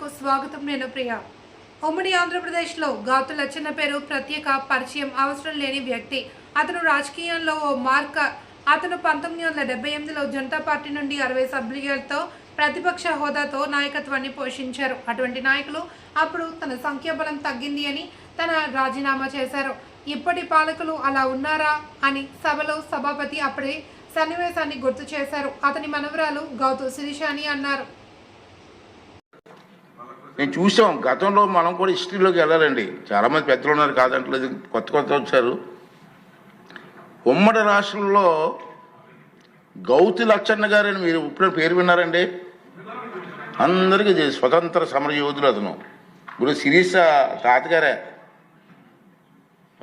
స్వాగతం నేను ప్రియ. ఉమ్మడి ఆంధ్రప్రదేశ్లో గాతు లచ్చన్న పేరు ప్రత్యేక పరిచయం అవసరం లేని వ్యక్తి. అతను రాజకీయంలో ఓ మార్క. అతను పంతొమ్మిది వందల డెబ్బై ఎనిమిదిలో జనతా పార్టీ నుండి అరవై సభ్యులతో ప్రతిపక్ష హోదాతో నాయకత్వాన్ని పోషించారు. అటువంటి నాయకులు అప్పుడు తన సంఖ్యాబలం తగ్గింది అని తన రాజీనామా చేశారు. ఇప్పటి పాలకులు అలా ఉన్నారా అని సభలో సభాపతి అప్పుడే సన్నివేశాన్ని గుర్తు చేశారు. అతని మనవరాలు గౌతు శిరీష అని అన్నారు. నేను చూసాం గతంలో మనం కూడా హిస్టరీలోకి వెళ్ళాలండి. చాలామంది పెద్దలు ఉన్నారు కాదంటలేదు. కొత్త కొత్త వచ్చారు. ఉమ్మడి రాష్ట్రంలో గౌతి లచ్చన్న గారని మీరు ఇప్పుడు పేరు విన్నారండి? అందరికీ తెలుసు. స్వతంత్ర సమరయోధులు అతను. ఇప్పుడు శిరీష తాతగారే.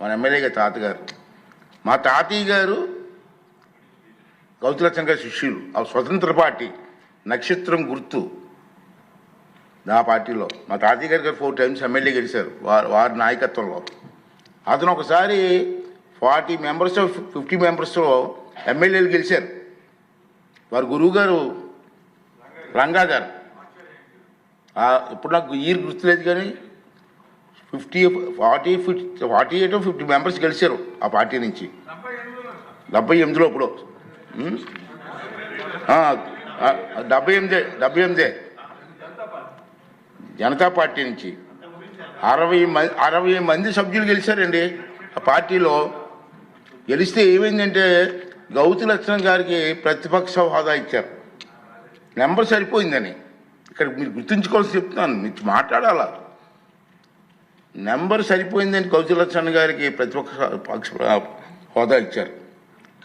మన ఎమ్మెల్యేగా తాతగారు. మా తాతయ్య గారు గౌతి లచ్చన్న గారి శిష్యులు. ఆ స్వతంత్ర పార్టీ. నక్షత్రం గుర్తు. నా పార్టీలో. మా తాతయ్య గారు గారు ఫోర్ టైమ్స్ ఎమ్మెల్యే గెలిచారు వారి వారి నాయకత్వంలో. అతను ఒకసారి ఫార్టీ మెంబర్స్ ఫిఫ్టీ మెంబర్స్లో ఎమ్మెల్యేలు గెలిచారు. వారి గురువు గారు రంగా గారు. ఇప్పుడు నాకు ఇయర్ గుర్తులేదు కానీ fifty forty fifty forty eight fifty members గెలిచారు ఆ పార్టీ నుంచి. డెబ్బై ఎనిమిదిలో. ఇప్పుడు. డెబ్బై ఎనిమిదే డెబ్బై ఎనిమిదే. జనతా పార్టీ నుంచి. అరవై మంది అరవై మంది సభ్యులు గెలిచారండి. ఆ పార్టీలో గెలిస్తే ఏమైందంటే గౌతు లక్ష్మణ్ గారికి ప్రతిపక్ష హోదా ఇచ్చారు. నెంబర్ సరిపోయిందని. ఇక్కడ మీరు గుర్తుంచుకోవాల్సి చెప్తున్నాను మీరు మాట్లాడాలా? నెంబర్ సరిపోయిందని గౌతు లక్ష్మణ్ గారికి ప్రతిపక్ష పక్ష హోదా ఇచ్చారు.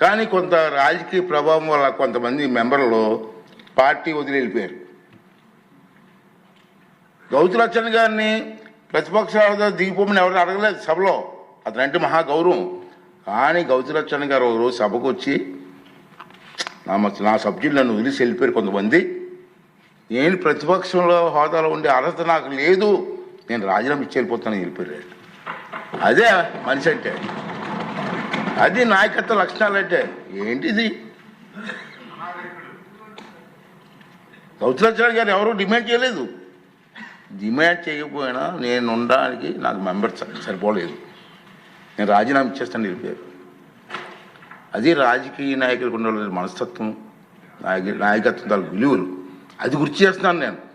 కానీ కొంత రాజకీయ ప్రభావం వల్ల కొంతమంది మెంబర్లు పార్టీ వదిలి వెళ్ళిపోయారు గౌతులచ్చన్ గారిని ప్రతిపక్ష దిగిపోమని ఎవరు అడగలేదు సభలో. అతనంటే మహా గౌరవం. కానీ గౌతులచ్చన్ గారు ఒక రోజు సభకు వచ్చి నా నా సబ్జెక్టు నన్ను వదిలిసి వెళ్ళిపోయారు కొంతమంది. నేను ప్రతిపక్షంలో హోదాలో ఉండే అర్హత నాకు లేదు. నేను రాజీనామా ఇచ్చి వెళ్ళిపోతానని వెళ్ళిపోయారు. అదే మనిషి అంటే. అది నాయకత్వ లక్షణాలు అంటే. ఏంటిది గౌతు గారు ఎవరు డిమాండ్ చేయలేదు. డిమాండ్ చేయకపోయినా నేను ఉండడానికి నాకు మెంబర్ సరిపోలేదు. నేను రాజీనామా ఇచ్చేస్తాను వెళ్ళిపోయారు అది రాజకీయ నాయకులకు ఉండాలి మనస్తత్వం నాయక నాయకత్వం తాలూకు విలువలు. అది గుర్తు చేస్తున్నాను నేను.